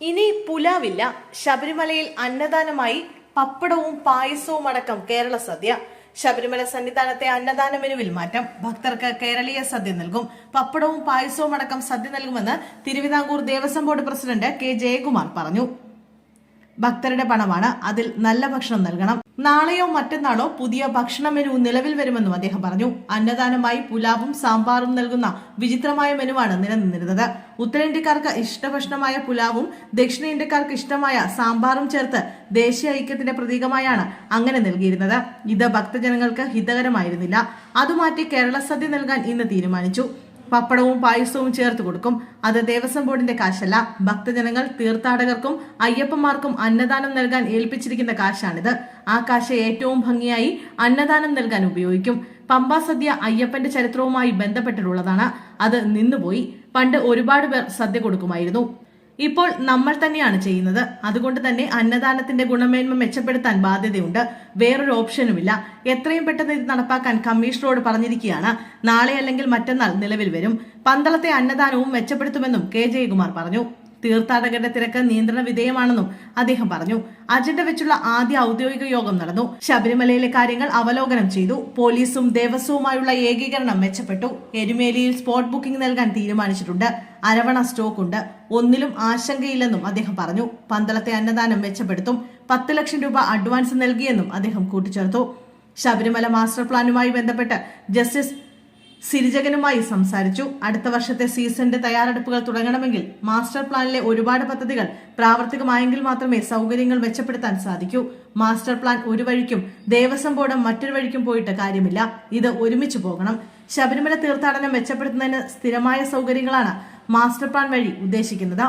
ഇനി പുലാവില്ല. ശബരിമലയിൽ അന്നദാനമായി പപ്പടവും പായസവും അടക്കം കേരള സദ്യ. ശബരിമല സന്നിധാനത്തെ അന്നദാന മെനുവിൽ മാറ്റം. ഭക്തർക്ക് കേരളീയ സദ്യ നൽകും. പപ്പടവും പായസവും അടക്കം സദ്യ നൽകുമെന്ന് Thiruvithamkoor Devaswom board president K Jayakumar പറഞ്ഞു. ഭക്തരുടെ പണമാണ്. അതിൽ നല്ല ഭക്ഷണം നൽകണം. നാളെയോ മറ്റന്നാളോ പുതിയ ഭക്ഷണ മെനു നിലവിൽ വരുമെന്നും അദ്ദേഹം പറഞ്ഞു. അന്നദാനമായി പുലാവും സാമ്പാറും നൽകുന്ന വിചിത്രമായ മെനുവാണ് നിലനിന്നിരുന്നത്. ഉത്തരേന്ത്യക്കാർക്ക് ഇഷ്ടഭക്ഷണമായ പുലാവും ദക്ഷിണേന്ത്യക്കാർക്ക് ഇഷ്ടമായ സാമ്പാറും ചേർത്ത് ദേശീയ ഐക്യത്തിന്റെ പ്രതീകമായാണ് അങ്ങനെ നൽകിയിരുന്നത്. ഇത് ഭക്തജനങ്ങൾക്ക് ഹിതകരമായിരുന്നില്ല. അതുമാറ്റി കേരള സദ്യ നൽകാൻ ഇന്ന് തീരുമാനിച്ചു. പപ്പടവും പായസവും ചേർത്ത് കൊടുക്കും. അത് ദേവസ്വം ബോർഡിന്റെ കാശല്ല. ഭക്തജനങ്ങൾ തീർത്ഥാടകർക്കും അയ്യപ്പന്മാർക്കും അന്നദാനം നൽകാൻ ഏൽപ്പിച്ചിരിക്കുന്ന കാശാണിത്. ആ കാശ് ഏറ്റവും ഭംഗിയായി അന്നദാനം നൽകാൻ ഉപയോഗിക്കും. പമ്പാ സദ്യ അയ്യപ്പന്റെ ചരിത്രവുമായി ബന്ധപ്പെട്ടിട്ടുള്ളതാണ്. അത് നിന്നുപോയി. പണ്ട് ഒരുപാട് പേർ സദ്യ കൊടുക്കുമായിരുന്നു. ഇപ്പോൾ നമ്മൾ തന്നെയാണ് ചെയ്യുന്നത്. അതുകൊണ്ട് തന്നെ അന്നദാനത്തിന്റെ ഗുണമേന്മ മെച്ചപ്പെടുത്താൻ ബാധ്യതയുണ്ട്. വേറൊരു ഓപ്ഷനുമില്ല. എത്രയും പെട്ടെന്ന് ഇത് നടപ്പാക്കാൻ കമ്മീഷണറോട് പറഞ്ഞിരിക്കുകയാണ്. നാളെ അല്ലെങ്കിൽ മറ്റന്നാൾ നിലവിൽ വരും. പന്തളത്തെ അന്നദാനവും മെച്ചപ്പെടുത്തുമെന്നും കെ ജയകുമാർ പറഞ്ഞു. തീർത്ഥാടകരുടെ തിരക്ക് നിയന്ത്രണ വിധേയമാണെന്നും അദ്ദേഹം പറഞ്ഞു. അജണ്ട വെച്ചുള്ള ആദ്യ ഔദ്യോഗിക യോഗം നടന്നു. ശബരിമലയിലെ കാര്യങ്ങൾ അവലോകനം ചെയ്തു. പോലീസും ദേവസ്വവുമായുള്ള ഏകീകരണം മെച്ചപ്പെട്ടു. എരുമേലിയിൽ സ്പോട്ട് ബുക്കിംഗ് നൽകാൻ തീരുമാനിച്ചിട്ടുണ്ട്. അരവണ സ്റ്റോക്ക് ഉണ്ട്. ഒന്നിലും ആശങ്കയില്ലെന്നും അദ്ദേഹം പറഞ്ഞു. പന്തളത്തെ അന്നദാനം മെച്ചപ്പെടുത്തും. പത്ത് ലക്ഷം രൂപ അഡ്വാൻസ് നൽകിയെന്നും അദ്ദേഹം കൂട്ടിച്ചേർത്തു. ശബരിമല മാസ്റ്റർ പ്ലാനുമായി ബന്ധപ്പെട്ട് ജസ്റ്റിസ് സിരിജകനുമായി സംസാരിച്ചു. അടുത്ത വർഷത്തെ സീസണിന്റെ തയ്യാറെടുപ്പുകൾ തുടങ്ങണമെങ്കിൽ മാസ്റ്റർ പ്ലാനിലെ ഒരുപാട് പദ്ധതികൾ പ്രാവർത്തികമായെങ്കിൽ മാത്രമേ സൗകര്യങ്ങൾ മെച്ചപ്പെടുത്താൻ സാധിക്കൂ. മാസ്റ്റർ പ്ലാൻ ഒരു വഴിക്കും ദേവസ്വം ബോർഡ് മറ്റൊരു വഴിക്കും പോയിട്ട് കാര്യമില്ല. ഇത് ഒരുമിച്ച് പോകണം. ശബരിമല തീർത്ഥാടനം മെച്ചപ്പെടുത്തുന്നതിന് സ്ഥിരമായ സൗകര്യങ്ങളാണ് മാസ്റ്റർ പ്ലാൻ വഴി ഉദ്ദേശിക്കുന്നത്.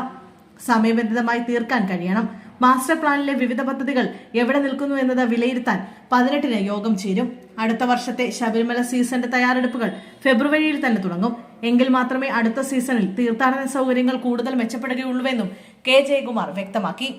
സമയബന്ധിതമായി തീർക്കാൻ കഴിയണം. മാസ്റ്റർ പ്ലാനിലെ വിവിധ പദ്ധതികൾ എവിടെ നിൽക്കുന്നു എന്നത് വിലയിരുത്താൻ പതിനെട്ടിന് യോഗം ചേരും. അടുത്ത വർഷത്തെ ശബരിമല സീസണിന്റെ തയ്യാറെടുപ്പുകൾ ഫെബ്രുവരിയിൽ തന്നെ തുടങ്ങും. എങ്കിൽ മാത്രമേ അടുത്ത സീസണിൽ തീർത്ഥാടന സൗകര്യങ്ങൾ കൂടുതൽ മെച്ചപ്പെടുകയുള്ളൂവെന്നും കെ ജയകുമാർ വ്യക്തമാക്കി.